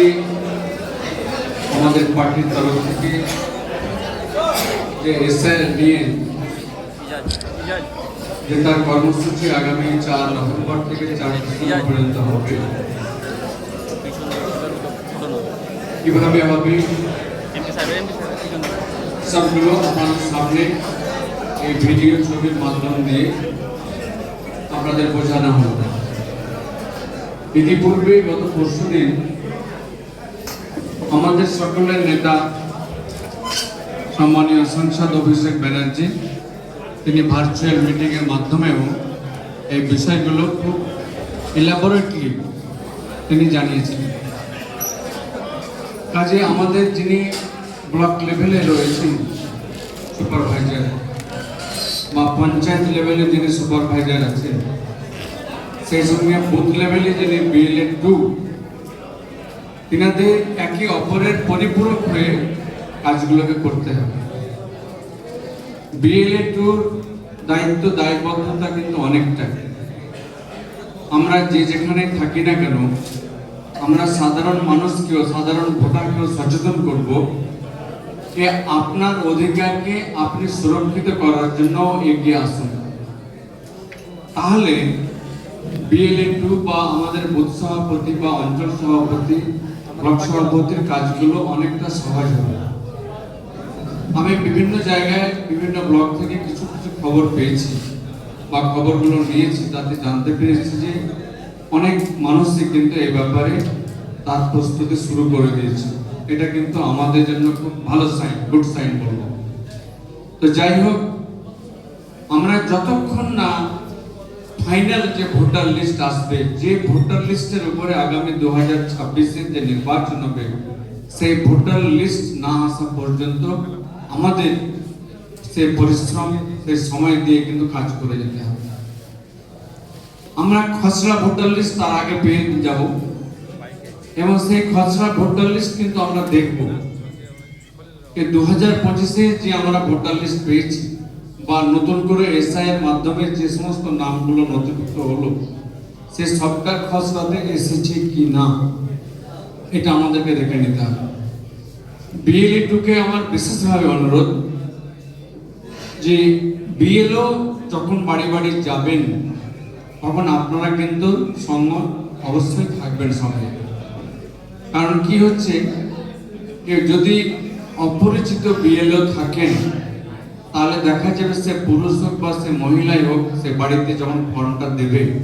আজকে আমাদের পার্টির তরফ থেকে যে তার কর্মসূচি আগামী চার নভেম্বর থেকে চার পর্যন্ত হবে। কীভাবে হবে সবগুলো আপনার সামনে এই ভিডিও ছবির মাধ্যম দিয়ে আপনাদের বোঝানো হবে ইতিপূর্বে গত পরশু দিন আমাদের সকলের নেতা সম্মানীয় সাংসদ অভিষেক ব্যানার্জি, তিনি ভার্চুয়াল মিটিংয়ের মাধ্যমেও এই বিষয়গুলো খুব ইলাবোরেটলি তিনি জানিয়েছিলেন কাজে আমাদের যিনি ব্লক লেভেলে রয়েছেন সুপারভাইজার বা পঞ্চায়েত লেভেলে যিনি সুপারভাইজার আছেন, সেই সঙ্গে বুথ লেভেলে যিনি বিএলএ টু তিনাদের একে অপরের পরিপূরক হয়ে কাজগুলোকে করতে হবে। বিএলএ টুর দায়িত্ব, দায়বদ্ধতা কিন্তু অনেকটা আমরা যে যেখানে থাকি না কেন, আমরা সাধারণ মানুষকেও, সাধারণ ভোটারকেও সচেতন করব যে আপনার অধিকারকে আপনি সুরক্ষিত করার জন্য এগিয়ে আসুন। তাহলে বিএলএ টু বা আমাদের বুথ সভাপতি বা অঞ্চল সভাপতি ব্লক কাজগুলো অনেকটা সহজ হবে। আমি বিভিন্ন জায়গায়, বিভিন্ন ব্লক থেকে কিছু কিছু খবর পেয়েছি বা খবরগুলো নিয়েছি তাতে জানতে পেরেছি যে অনেক মানুষই কিন্তু এই ব্যাপারে তার প্রস্তুতি শুরু করে দিয়েছে। এটা কিন্তু আমাদের জন্য খুব ভালো সাইন গুড সাইন বলব। তো যাই হোক, আমরা যতক্ষণ না ফাইনাল যে ভোটার লিস্ট আসবে, যে ভোটার লিস্টের উপরে আগামী দু হাজার ছাব্বিশের যে নির্বাচন হবে, সেই ভোটার লিস্ট না আসা পর্যন্ত আমাদের সেই পরিশ্রম, সেই সময় দিয়ে কিন্তু কাজ করে যেতে হবে। আমরা খসড়া ভোটার লিস্ট তার আগে পেয়ে যাব এবং সেই খসড়া ভোটার লিস্ট কিন্তু আমরা দেখব। দু হাজার পঁচিশে যে আমরা ভোটার লিস্ট পেয়েছি বা নতুন করে এসআই এর মাধ্যমে যে সমস্ত নামগুলো নথিভুক্ত হলো, সে সবটার খসড়াতে এসেছে কি না, এটা আমাদেরকে দেখে নিতে হবে। বিএলই টুকে আমার বিশেষভাবে অনুরোধ যে বিএলও যখন বাড়ি বাড়ি যাবেন, তখন আপনারা কিন্তু সঙ্গ অবশ্যই থাকবেন সঙ্গে। কারণ কি হচ্ছে যদি অপরিচিত বিএলও থাকেন তাহলে দেখা যাবে সে পুরুষ হোক বা সে মহিলাই হোক, সে বাড়িতে যখন ফর্মটা দেবে,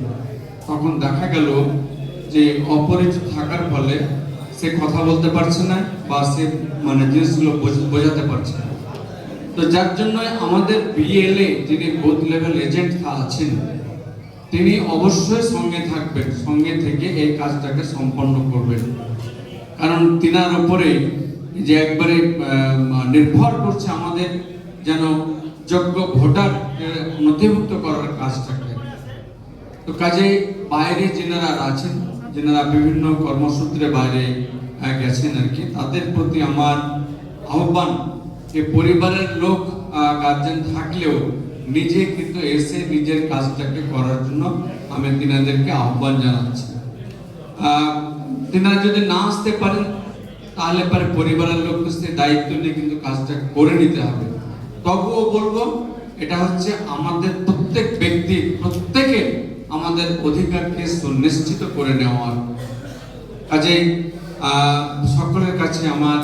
তখন দেখা গেল যে অপরিচিত থাকার ফলে সে কথা বলতে পারছে না বা সে মানে জিনিসগুলো বোঝ- বোঝাতে পারছে না। তো যার জন্য আমাদের বিএলএ যিনি বুথ লেভেল এজেন্ট আছেন, তিনি অবশ্যই সঙ্গে থাকবেন, সঙ্গে থেকে এই কাজটাকে সম্পন্ন করবেন। কারণ তিনার উপরে যে একবারে নির্ভর করছে আমাদের যেন যোগ্য ভোটার নথিভুক্ত করার কাজটাকে তো কাজে বাইরে যেনারা আছেন, যেনারা বিভিন্ন কর্মসূত্রে বাইরে গেছেন আর কি, তাদের প্রতি আমার আহ্বান যে পরিবারের লোক গার্জেন থাকলেও নিজে কিন্তু এসে নিজের কাজটাকে করার জন্য আমি তিনাদেরকে আহ্বান জানাচ্ছি। তিনারা যদি না আসতে পারেন, তাহলে পরে পরিবারের লোককে সে দায়িত্ব নিয়ে কিন্তু কাজটা করে নিতে হবে। তবুও বলব, এটা হচ্ছে আমাদের প্রত্যেক ব্যক্তি, প্রত্যেকে আমাদের অধিকারকে সুনিশ্চিত করে নেওয়ার। কাজেই সকলের কাছে আমার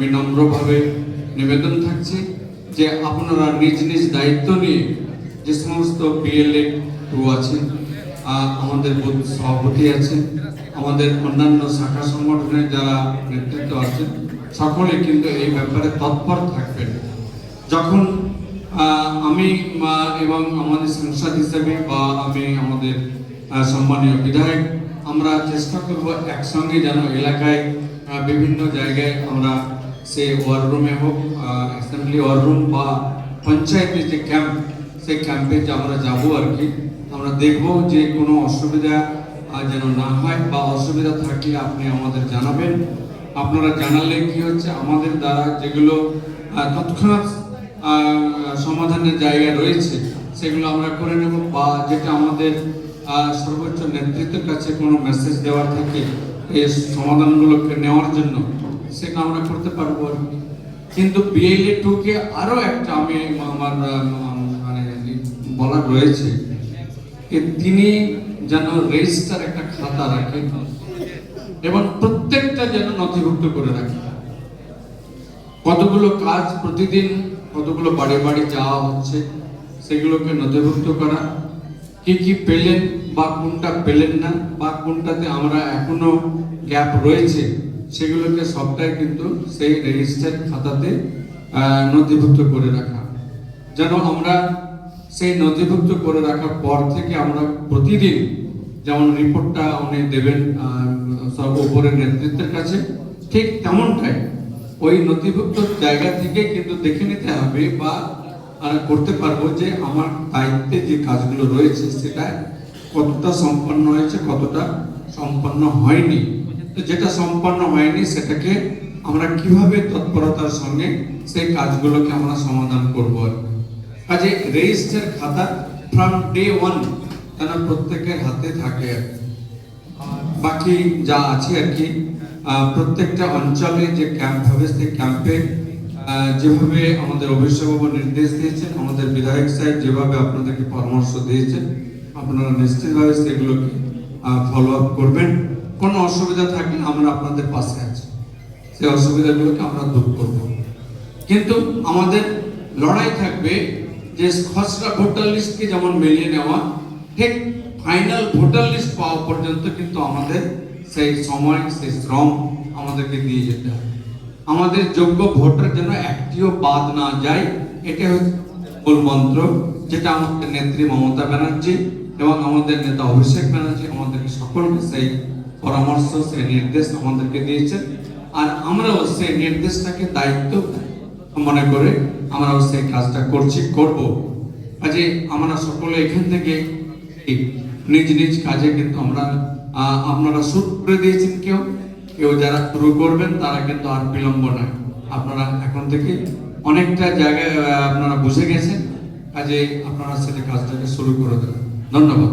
বিনম্রভাবে নিবেদন থাকছে যে আপনারা নিজ নিজ দায়িত্ব নিয়ে যে সমস্ত বিএলএ টু আছেন আমাদের সভাপতি আছেন, আমাদের অন্যান্য শাখা সংগঠনের যারা নেতৃত্ব আছেন, সকলে কিন্তু এই ব্যাপারে তৎপর থাকবেন। যখন আমি এবং আমাদের সাংসদ হিসেবে বা আমি আমাদের সম্মানীয় বিধায়ক, আমরা চেষ্টা করব একসঙ্গে যেন এলাকায় বিভিন্ন জায়গায় আমরা সে ওয়ার রুমে হোক অ্যাসেম্বলি ওয়ার রুম বা পঞ্চায়েতের যে ক্যাম্প সেই ক্যাম্পে যে আমরা যাব আর কি আমরা দেখব যে কোনো অসুবিধা যেন না হয় বা অসুবিধা থাকলে আপনি আমাদের জানাবেন। আপনারা জানালে কি হচ্ছে? আমাদের দ্বারা যেগুলো তৎক্ষণাৎ সমাধানের জায়গা রয়েছে, সেগুলো আমরা করে নেব বা যেটা আমাদের সর্বোচ্চ নেতৃত্বের কাছে কোনো মেসেজ দেওয়ার থাকে এই সমাধানগুলোকে নেওয়ার জন্য, সেটা আমরা করতে পারব আর। কিন্তু বিএলএ টু কে আরও একটা আমি আমার মানে বলার রয়েছে যে তিনি যেন রেজিস্টার একটা খাতা রাখেন এবং প্রত্যেকটা যেন নথিভুক্ত করে রাখে কতগুলো কাজ প্রতিদিন কতগুলো বাড়ি বাড়ি যাওয়া হচ্ছে, সেগুলোকে নথিভুক্ত করা। কি কি পেলেন বা কোনটা পেলেন না বা কোনটাতে আমরা এখনও গ্যাপ রয়েছে, সেগুলোকে সবটাই কিন্তু সেই রেজিস্টার খাতাতে নথিভুক্ত করে রাখা। যেন আমরা সেই নথিভুক্ত করে রাখার পর থেকে আমরা প্রতিদিন যেমন রিপোর্টটা উনি দেবেন সব উপরের নেতৃত্বের কাছে, ঠিক তেমনটাই ওই নথিভুক্ত জায়গা থেকে কিন্তু দেখে নিতে হবে বা করতে পারব যে আমার দায়িত্বে যে কাজগুলো রয়েছে সেটা কতটা সম্পন্ন হয়েছে, কতটা সম্পন্ন হয়নি তো যেটা সম্পন্ন হয়নি সেটাকে আমরা কীভাবে তৎপরতার সঙ্গে সেই কাজগুলোকে আমরা সমাধান করব। কাজে রেজিস্টার খাতা ফ্রম ডে ওয়ান যেন প্রত্যেকের হাতে থাকে। বাকি যা আছে আর কি প্রত্যেকটা অঞ্চলে যে ক্যাম্প হবে, সেই ক্যাম্পে যেভাবে আমাদের অভিষেকবাবু নির্দেশ দিয়েছেন, আমাদের বিধায়ক সাহেব যেভাবে আপনাদেরকে পরামর্শ দিয়েছেন, আপনারা নিশ্চিতভাবে সেগুলোকে ফলো আপ করবেন। কোনো অসুবিধা থাকলে আমরা আপনাদের পাশে আছি। সেই অসুবিধাগুলোকে আমরা দূর করব। কিন্তু আমাদের লড়াই থাকবে যে খসড়া ভোটার লিস্টকে যেমন মিলিয়ে নেওয়া, ঠিক ফাইনাল ভোটার লিস্ট পাওয়া পর্যন্ত কিন্তু আমাদের সেই সময়, সেই শ্রম আমাদেরকে দিয়ে যেতে হবে আমাদের যোগ্য ভোটার যেন একটিও বাদ না যায় এটা হচ্ছে মূল মন্ত্র, যেটা আমাদের নেত্রী মমতা ব্যানার্জি এবং আমাদের নেতা অভিষেক ব্যানার্জি আমাদেরকে সকলকে সেই পরামর্শ, সেই নির্দেশ আমাদেরকে দিয়েছেন। আর আমরাও সেই নির্দেশটাকে দায়িত্ব মনে করে আমরাও সেই কাজটা করছি, করব। কাজে আমরা সকলে এখান থেকে নিজ নিজ কাজে কিন্তু আমরা আপনারা শুরু করে দিয়েছেন কেউ? কেউ যারা শুরু করবেন, তারা কিন্তু আর বিলম্ব নাই আপনারা এখন থেকে অনেকটা জায়গায় আপনারা বুঝে গেছেন। কাজে আপনারা সেটা কাজটাকে শুরু করে দেবেন। ধন্যবাদ।